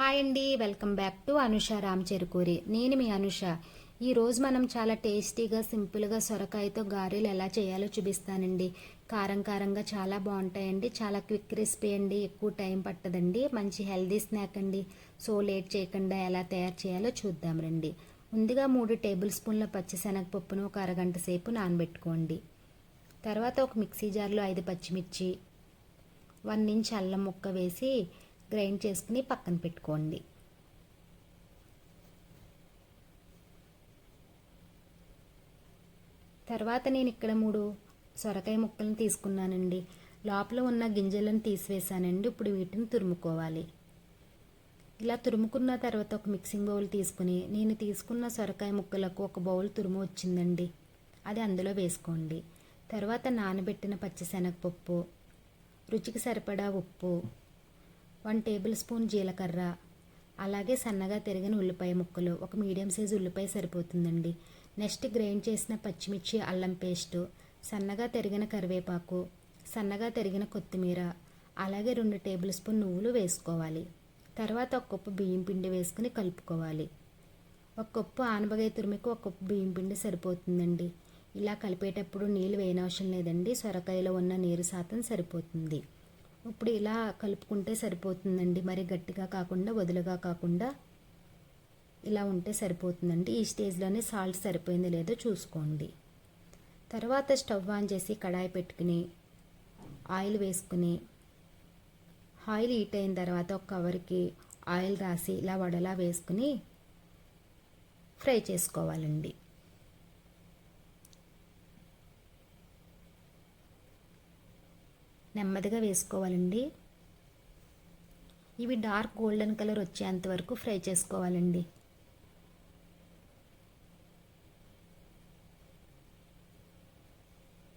Hi అండి welcome back to Anusha Ram Cherukuri. నేను మీ అనుష. ఈరోజు మనం చాలా టేస్టీగా సింపుల్గా సొరకాయతో గారెలు ఎలా చేయాలో చూపిస్తానండి. కారం కారంగా చాలా బాగుంటాయండి. చాలా క్విక్ రెసిపీ అండి. ఎక్కువ టైం పట్టదండి. మంచి హెల్దీ స్నాక్ అండి. సో లేట్ చేయకుండా ఎలా తయారు చేయాలో చూద్దాం రండి. ముందుగా మూడు టేబుల్ స్పూన్ల పచ్చిశనగపప్పును ఒక అరగంట సేపు నానబెట్టుకోండి. తర్వాత ఒక మిక్సీ జార్లో ఐదు పచ్చిమిర్చి వన్ ఇంచ్ అల్లం ముక్క వేసి గ్రైండ్ చేసుకుని పక్కన పెట్టుకోండి. తర్వాత నేను ఇక్కడ మూడు సొరకాయ ముక్కలను తీసుకున్నానండి. లోపల ఉన్న గింజలను తీసివేసానండి ఇప్పుడు వీటిని తురుముకోవాలి. ఇలా తురుముకున్న తర్వాత ఒక మిక్సింగ్ బౌల్ తీసుకుని నేను తీసుకున్న సొరకాయ ముక్కలకు ఒక బౌల్ తురుము వచ్చిందండి. అది అందులో వేసుకోండి. తర్వాత నానబెట్టిన పచ్చిశనగపప్పు రుచికి సరిపడా ఉప్పు వన్ టేబుల్ స్పూన్ జీలకర్ర అలాగే సన్నగా తిరిగిన ఉల్లిపాయ ముక్కలు ఒక మీడియం సైజు ఉల్లిపాయ సరిపోతుందండి. నెక్స్ట్ గ్రైండ్ చేసిన పచ్చిమిర్చి అల్లం పేస్టు సన్నగా తరిగిన కరివేపాకు సన్నగా తరిగిన కొత్తిమీర అలాగే రెండు టేబుల్ స్పూన్ నువ్వులు వేసుకోవాలి. తర్వాత ఒక కప్పు బియ్యం పిండి వేసుకుని కలుపుకోవాలి. ఒక కప్పు ఆనపకాయ తురిమికి ఒక కప్పు బియ్యం పిండి సరిపోతుందండి. ఇలా కలిపేటప్పుడు నీళ్ళు వేయనవసరం లేదండి. సొరకాయలో ఉన్న నీరు శాతం సరిపోతుంది. ఇప్పుడు ఇలా కలుపుకుంటే సరిపోతుందండి. మరి గట్టిగా కాకుండా వదులుగా కాకుండా ఇలా ఉంటే సరిపోతుందండి. ఈ స్టేజ్లోనే సాల్ట్ సరిపోయిందో లేదో చూసుకోండి. తర్వాత స్టవ్ ఆన్ చేసి కడాయి పెట్టుకుని ఆయిల్ వేసుకుని ఆయిల్ హీట్ అయిన తర్వాత ఒక కవర్కి ఆయిల్ రాసి ఇలా వడలా వేసుకుని ఫ్రై చేసుకోవాలండి. నెమ్మదిగా వేసుకోవాలండి. ఇవి డార్క్ గోల్డెన్ కలర్ వచ్చేంత వరకు ఫ్రై చేసుకోవాలండి.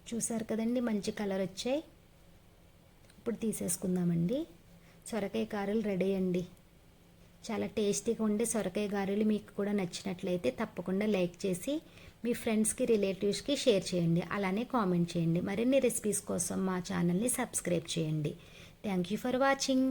చూసారు కదండి మంచి కలర్ వచ్చాయి. ఇప్పుడు తీసేసుకుందామండి. సొరకాయ కారాలు రెడీ అండి. చాలా టేస్టీగా ఉండే సొరకాయ గారెలు మీకు కూడా నచ్చినట్లయితే తప్పకుండా లైక్ చేసి మీ ఫ్రెండ్స్కి రిలేటివ్స్కి షేర్ చేయండి. అలానే కామెంట్ చేయండి. మరిన్ని రెసిపీస్ కోసం మా ఛానల్ని సబ్స్క్రైబ్ చేయండి. Thank you for watching.